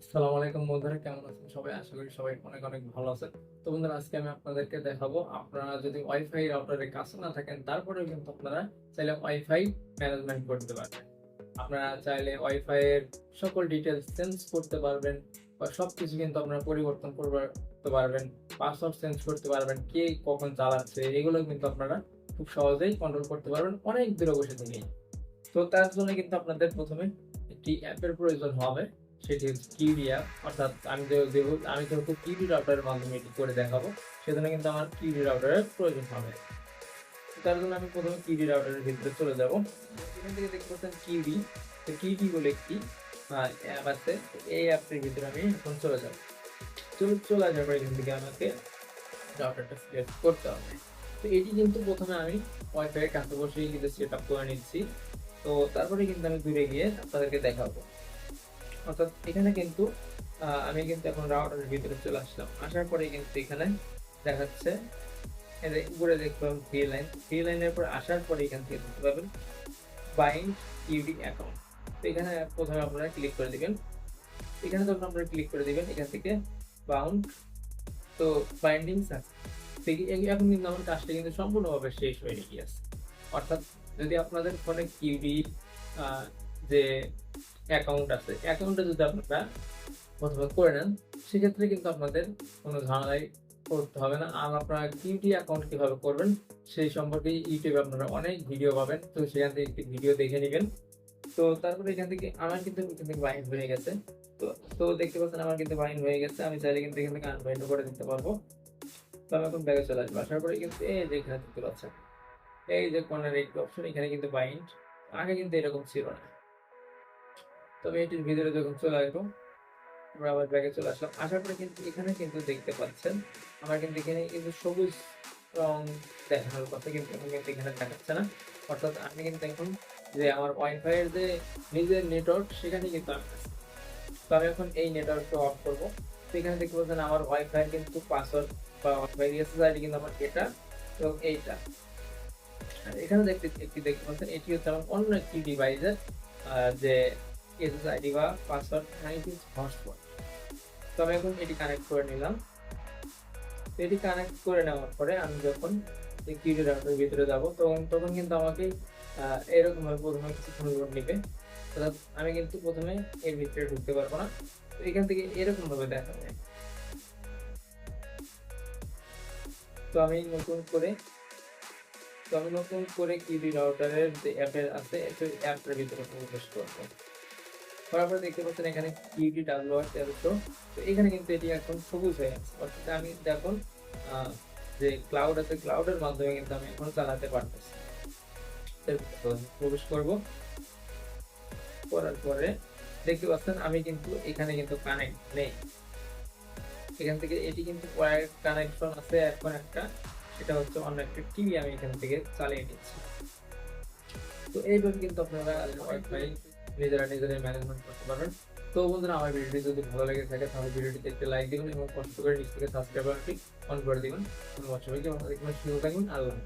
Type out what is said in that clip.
আসসালামু আলাইকুম বন্ধুরা, কেমন আছেন সবাই? আশা করি সবাই অনেক অনেক ভালো আছেন। তো বন্ধুরা, আজকে আমি আপনাদেরকে দেখাবো, আপনারা যদি ওয়াইফাই রাউটারের কাছে না থাকেন, তারপরেও কিন্তু আপনারা চাইলে ওয়াইফাই ম্যানেজমেন্ট করতে পারবেন। আপনারা চাইলে ওয়াইফাই এর সকল ডিটেলস চেঞ্জ করতে পারবেন, বা সবকিছু কিন্তু আপনারা পরিবর্তন করতে পারবেন পাসওয়ার্ড চেঞ্জ করতে পারবেন, কে কখন চালাচ্ছে, এগুলো কিন্তু আপনারা খুব সহজেই কন্ট্রোল করতে পারবেন অনেক দূরে বসে থেকেই তো তার জন্য কিন্তু আপনাদের প্রথমে একটি অ্যাপের প্রয়োজন হবে। সেটি হচ্ছে কিউডি অ্যাপ অর্থাৎ আমি আমি যেহেতু কিউডি রাউটারের মাধ্যমে এটি করে দেখাবো, সেজন্য কিন্তু আমার কিউডি রাউটারের প্রয়োজন হবে। তার জন্য আমি প্রথমে কিউডি রাউটারের ভিতরে চলে যাব। এখান থেকে দেখতে পাচ্ছেন কিউডি। তো কিউডি বলে একটি অ্যাপ আছে। এই অ্যাপটির ভিতরে আমি এখন চলে যাব। চলে চলে যাওয়ার পরে এখান থেকে আমাকে রাউটারটা সিলেক্ট করতে হবে। তো এটি কিন্তু প্রথমে আমি ওয়াইফাই কাছে বসেই কিন্তু সেট আপ করে নিচ্ছি। তো তারপরে কিন্তু আমি দূরে গিয়ে আপনাদেরকে দেখাবো। অর্থাৎ এখানে কিন্তু আমি কিন্তু এখন রাউটারের ভিতরে চলে আসলাম। আসার পরে কিন্তু এখানে দেখাচ্ছে উপরে দেখতে পাবেন লাইন থ্রি লাইনের পর আসার পরে এখান থেকে দেখতে পাবেন বাইন্ড ইউডি অ্যাকাউন্ট এখানে প্রথমে আপনারা ক্লিক করে দিবেন। এখানে যখন আপনারা ক্লিক করে দিবেন, এখান থেকে বাউন্ড তো বাইন্ডিং এখন কিন্তু আমার কাজটা কিন্তু সম্পূর্ণভাবে শেষ হয়ে গিয়েছে। অর্থাৎ যদি আপনাদের ফোনে কিউডি যে অ্যাকাউন্ট আছে অ্যাকাউন্টে যদি আপনারা প্রথমে করে নেন, সেক্ষেত্রে কিন্তু আপনাদের কোনো ঝামেলাই করতে হবে না। আর আপনারা কিউটি অ্যাকাউন্ট কীভাবে করবেন, সেই সম্পর্কে ইউটিউবে আপনারা অনেক ভিডিও পাবেন। তো সেখান থেকে একটি ভিডিও দেখে নেবেন। তো তারপরে এখান থেকে আমার কিন্তু এখান থেকে হয়ে গেছে। তো তো দেখতে পাচ্ছেন আমার কিন্তু বাইন্ড হয়ে গেছে। আমি চাইলে কিন্তু এখান থেকে আনবাইন্ড করে দিতে পারব। তো আমি এখন ব্যাগে চলে আসব। আসার পরে কিন্তু এই যে এখানে দেখতে পাচ্ছেন, এই যে কর্নার একটি অপশন এখানে কিন্তু বাইন্ড আগে কিন্তু এরকম ছিল না। তবে এটির ভিতরে যখন চলে আসব, আমরা আবার ব্যাগে চলে আসলাম। আসার পরে কিন্তু এখানে কিন্তু দেখতে পাচ্ছেন, আমার কিন্তু এখানে কিন্তু সবুজ রং দেখানোর কথা কিন্তু এখন কিন্তু এখানে দেখাচ্ছে না। অর্থাৎ আমি কিন্তু এখন যে আমার ওয়াইফাই এর যে নিজের নেটওয়ার্ক সেখানে কিন্তু আমি তো আমি এখন এই নেটওয়ার্কটা অফ করব। তো এখানে দেখতে পাচ্ছেন আমার ওয়াইফাই কিন্তু পাসওয়ার্ড বা ওয়াইফাই এসএসআইডি কিন্তু আমার এটা এবং এইটা। আর এখানে দেখতে একটি দেখতে পাচ্ছেন, এটি হচ্ছে আমার অন্য একটি ডিভাইসের যে এসএসআইডি বা পাসওয়ার্ড নাইনটিন হটস্পট তো আমি এখন এটি কানেক্ট করে নিলাম। এটি কানেক্ট করে নেওয়ার পরে আমি যখন এই রাউটারের ভিতরে যাব তখন তখন কিন্তু আমাকে আহ, এরকম ভাবে প্রথমে কিছুক্ষণ লোড নিবে। অর্থাৎ আমি কিন্তু প্রথমে এর ভিতরে ঢুকতে পারব না। তো এখান থেকে এরকম ভাবে দেখা যায়। তো আমি নতুন করে তো আমি নতুন করে কিউডি রাউটারের যে অ্যাপের আছে অ্যাপটার ভিতরে প্রবেশ করব। করার পরে দেখতে পাচ্ছেন এখানে কিউডি ডাব্লিউ আর তেরোশো তো এখানে কিন্তু এটি এখন সবুজ হয়ে আছে। অর্থাৎ আমি কিন্তু এখন যে ক্লাউড আছে ক্লাউডের মাধ্যমে কিন্তু আমি এখন চালাতে পারতেছি। প্রবেশ করব। করার পরে দেখতে পাচ্ছেন আমি কিন্তু এখানে কিন্তু কানেক্ট নেই। এখান থেকে এটি কিন্তু কানেকশন আছে এখন একটা। সেটা হচ্ছে অন্য একটা টিভি আমি এখান থেকে চালিয়ে নিচ্ছি। তো এইভাবে কিন্তু আপনারা ওয়াইফাই নিজেরা নিজেরাই ম্যানেজমেন্ট করতে পারবেন তো বন্ধুরা, আমার ভিডিওটি যদি ভালো লেগে থাকে, তাহলে ভিডিওটিতে একটি লাইক দিবেন এবং কষ্ট করে নিচ থেকে সাবস্ক্রাইবারটি অন করে দিবেন ধন্যবাদ সবাইকে, ভালো থাকবেন, সুস্থ থাকবেন, আল্লাহ।